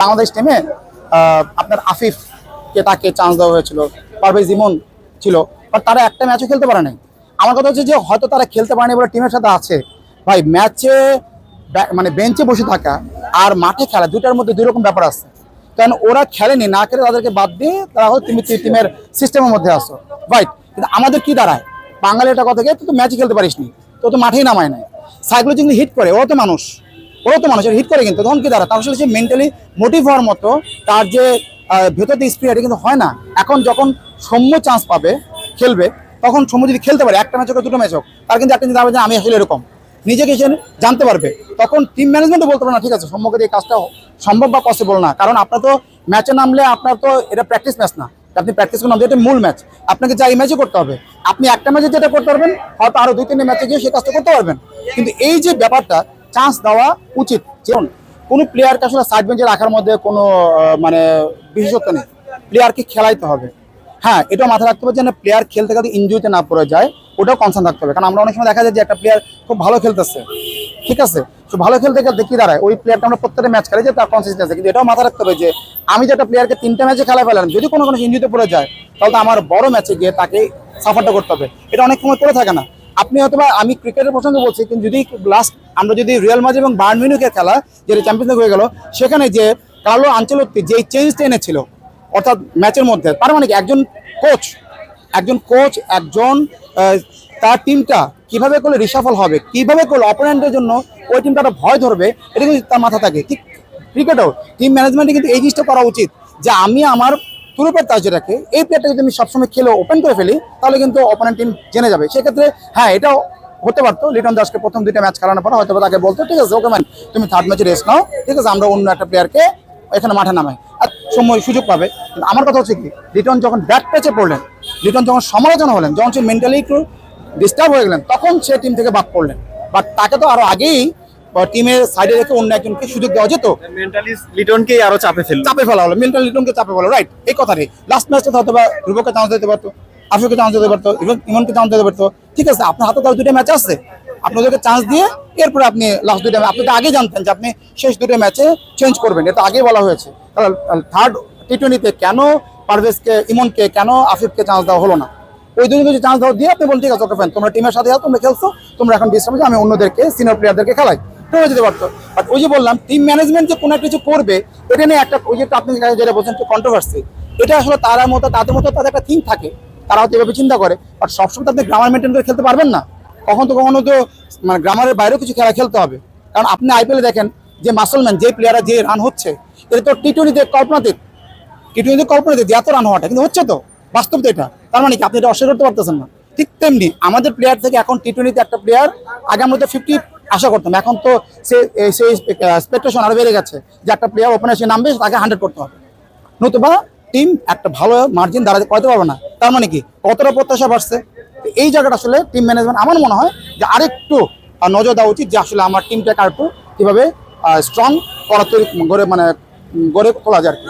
বাংলাদেশ টিমে আপনার আফিফকে তাকে চান্স দেওয়া হয়েছিল, পারভেজ ইমন ছিল বাট তারা একটা ম্যাচও খেলতে পারে নাই। আমার কথা হচ্ছে যে হয়তো তারা খেলতে পারেনি বলে টিমের সাথে আছে। ভাই ম্যাচে মানে বেঞ্চে বসে থাকা আর মাঠে খেলা দুটার মধ্যে দুই রকম ব্যাপার আছে। কারণ ওরা খেলেনি, না খেলে তাদেরকে বাদ দিয়ে তারা হয়তো তুমি টিমের সিস্টেমের মধ্যে আসো রাইট কিন্তু আমাদের কি দাঁড়ায়? বাঙালি একটা কথা কি, তুই তো ম্যাচই খেলতে পারিস নি তো তো মাঠেই নামায় নাই। সাইকোলজি কিন্তু হিট করে ও তো মানুষ। ওরা তো মানুষের হিট করে কিন্তু। তখন কি দাঁড়া তার আসলে সে মেন্টালি মোটিভ হওয়ার মতো তার যে আহ, ভেতর দিয়ে স্পিরিট কিন্তু হয় না। এখন যখন সৌম্য চান্স পাবে খেলবে তখন সৌম্য যদি খেলতে পারে একটা ম্যাচ হোক দুটো ম্যাচ হোক তার কিন্তু একটা জিনিস হবে যে আমি আসলে এরকম। নিজেকে সে জানতে পারবে। তখন টিম ম্যানেজমেন্টও বলতে পারে না ঠিক আছে দিয়ে এই কাজটা সম্ভব বা পসিবল না। কারণ আপনার তো ম্যাচে নামলে আপনার তো এটা প্র্যাকটিস ম্যাচ না। আপনি প্র্যাকটিস করুন এটা মূল ম্যাচ আপনাকে যা এই ম্যাচে করতে হবে। আপনি একটা ম্যাচে যেটা করতে পারবেন হয়তো আরও দুই তিনটে ম্যাচে গিয়ে সেই কাজটা করতে পারবেন। কিন্তু এই যে ব্যাপারটা চান্স দেওয়া উচিত। যেমন কোনো প্লেয়ারকে আসলে সাইড বেঞ্চে রাখার মধ্যে কোনো মানে বিশেষত্ব নেই। প্লেয়ারকে খেলাইতে হবে। হ্যাঁ এটাও মাথায় রাখতে হবে যেন প্লেয়ার খেলতে খেলতে ইনজুরিতে না পড়ে যায়, ওটাও কনসার্ন থাকতে হবে। কারণ আমরা অনেক সময় দেখা যায় যে একটা প্লেয়ার খুব ভালো খেলতেছে। ঠিক আছে? তো ভালো খেলতে খেলতে কি দাঁড়ায়, ওই প্লেয়ারটা আমরা প্রত্যেকটা ম্যাচ খেলে যে তার কনসিস্টেন্সি কিন্তু এটাও মাথায় রাখতে হবে যে, আমি যে একটা প্লেয়ারকে তিনটা ম্যাচে খেলা ফেলাম যদি কোনো কোনো ইনজুরিতে পড়ে যায়, তাহলে তো আমার বড় ম্যাচে গিয়ে তাকে সাফারটা করতে হবে। এটা অনেক সময় করে থাকে না। আপনি হয়তো আমি ক্রিকেটের পছন্দ বলছি, কিন্তু যদি লাস্ট আমরা যদি রিয়াল মাঝে এবং বার্ন মিউনিকের খেলা, যেটা চ্যাম্পিয়ন হয়ে গেল, সেখানে যে কার্লো আঞ্চলত্তি যেই চেঞ্জটা এনেছিল, অর্থাৎ ম্যাচের মধ্যে তার মানে একজন কোচ একজন কোচ একজন তার টিমটা কীভাবে করলে রিসাফল হবে, কীভাবে করলে অপোনেন্টের জন্য ওই টিমটা একটা ভয় ধরবে, এটা কিন্তু তার মাথা থাকে। ঠিক ক্রিকেটও টিম ম্যানেজমেন্টে কিন্তু এই জিনিসটা করা উচিত যে আমি আমার তুরুপের তাজ যেটাকে, এই প্লেয়ারটা যদি আমি সবসময় খেলে ওপেন করে ফেলি, তাহলে কিন্তু অপোনেন্ট টিম জেনে যাবে। সেক্ষেত্রে হ্যাঁ এটাও হতে পারতো। লিটন দাসকে প্রথম দুইটা ম্যাচ খেলানোর পর হয়তো তাকে বলতো, ঠিক আছে, ওকে ম্যান তুমি থার্ড ম্যাচে রেস্ট নাও। ঠিক আছে, আমরা অন্য একটা প্লেয়ারকে এখানে মাঠে নামাই। আর সময়, সুযোগ পাবে। কিন্তু আমার কথা হচ্ছে কি, লিটন যখন ব্যাট প্যাচে পড়লেন, লিটন যখন সমালোচনা হলেন, যখন সে মেন্টালি একটু ডিস্টার্ব হয়ে গেলেন, তখন সে টিম থেকে বাদ পড়লেন। বাট তাকে তো আরও আগেই টিমের সাইডে রেখে অন্য একজনকে সুযোগ দেওয়া যেত? মেন্টালি লিটনকে আরও চাপে ফেলল। চাপে ফেলা হলো। মেন্টাল লিটনকে চাপে ফেলা রাইট এই কথাটাই লাস্ট ম্যাচটা হয়তো বা ধ্রুবকে চান্স দিতে পারতো আফিফকে চান্স দিতে পারতো ইমনকে চান্স দিতে পারতো। ঠিক আছে আপনার হাতে তার দুটো ম্যাচ আছে। আপনাদেরকে চান্স দিয়ে এরপরে আপনি লাস্ট দুইটা আপনি তো আগে জানতেন যে আপনি শেষ দুটো ম্যাচে চেঞ্জ করবেন। এটা আগেই বলা হয়েছে। থার্ড টি টোয়েন্টিতে কেন পারভেজকে ইমনকে কেন আফিফকে চান্স দেওয়া হলো না? ওই দুজন যদি চান্স দেওয়া দিয়ে আপনি বলুন ঠিক আছে ওকে ফ্যান তোমরা টিমের সাথে তোমরা খেলছো তোমরা এখন বিশ্রামে আমি অন্যদেরকে সিনিয়র প্লেয়ারদেরকে খেলাই। হয়ে যেতে পারতো। বাট ওই যে বললাম টিম ম্যানেজমেন্ট যে কোনো কিছু করবে, এটা নিয়ে একটা ওই যে আপনি যেটা বলছেন কন্ট্রোভার্সি এটা আসলে তারা মতো, তাদের মতো তাদের একটা থিং থাকে। তারা হয়তো এভাবে চিন্তা করে। বাট সবসময় তো আপনি গ্রামার মেনটেন করে খেলতে পারবেন না। কখন তো কখনো তো মানে গ্রামারের বাইরেও কিছু খেলা খেলতে হবে। কারণ আপনি আইপিএলে দেখেন, যে মাসলম্যান যে প্লেয়াররা যে রান হচ্ছে, এটা তো টি টোয়েন্টিতে কল্পনাতীত টি টোয়েন্টি কল্পনাতীত যে এত রান হওয়াটা, কিন্তু হচ্ছে তো। বাস্তব তো এটা। তার মানে কি? আপনি এটা অস্বীকার করতে পারতেছেন না। ঠিক তেমনি আমাদের প্লেয়ার থেকে এখন টি টোয়েন্টিতে একটা প্লেয়ার আগে আমরা তো ফিফটি আশা করতাম। এখন তো সে সেই এক্সপেকটেশন আরও বেড়ে গেছে যে একটা প্লেয়ার ওপেনে সে নামবে, তাকে হান্ড্রেড করতে হবে। নতুবা টিম একটা ভালো মার্জিন দাঁড়াতে, করতে পারবে না। তার মানে কি? কতটা প্রত্যাশা বাড়ছে? এই জায়গাটা আসলে টিম ম্যানেজমেন্ট আমার মনে হয় যে আরেকটু নজর দেওয়া উচিত যে আসলে আমার টিমটাকে আরেকটু কীভাবে স্ট্রং করা তৈরি, গড়ে মানে গড়ে তোলা যায় আর কি।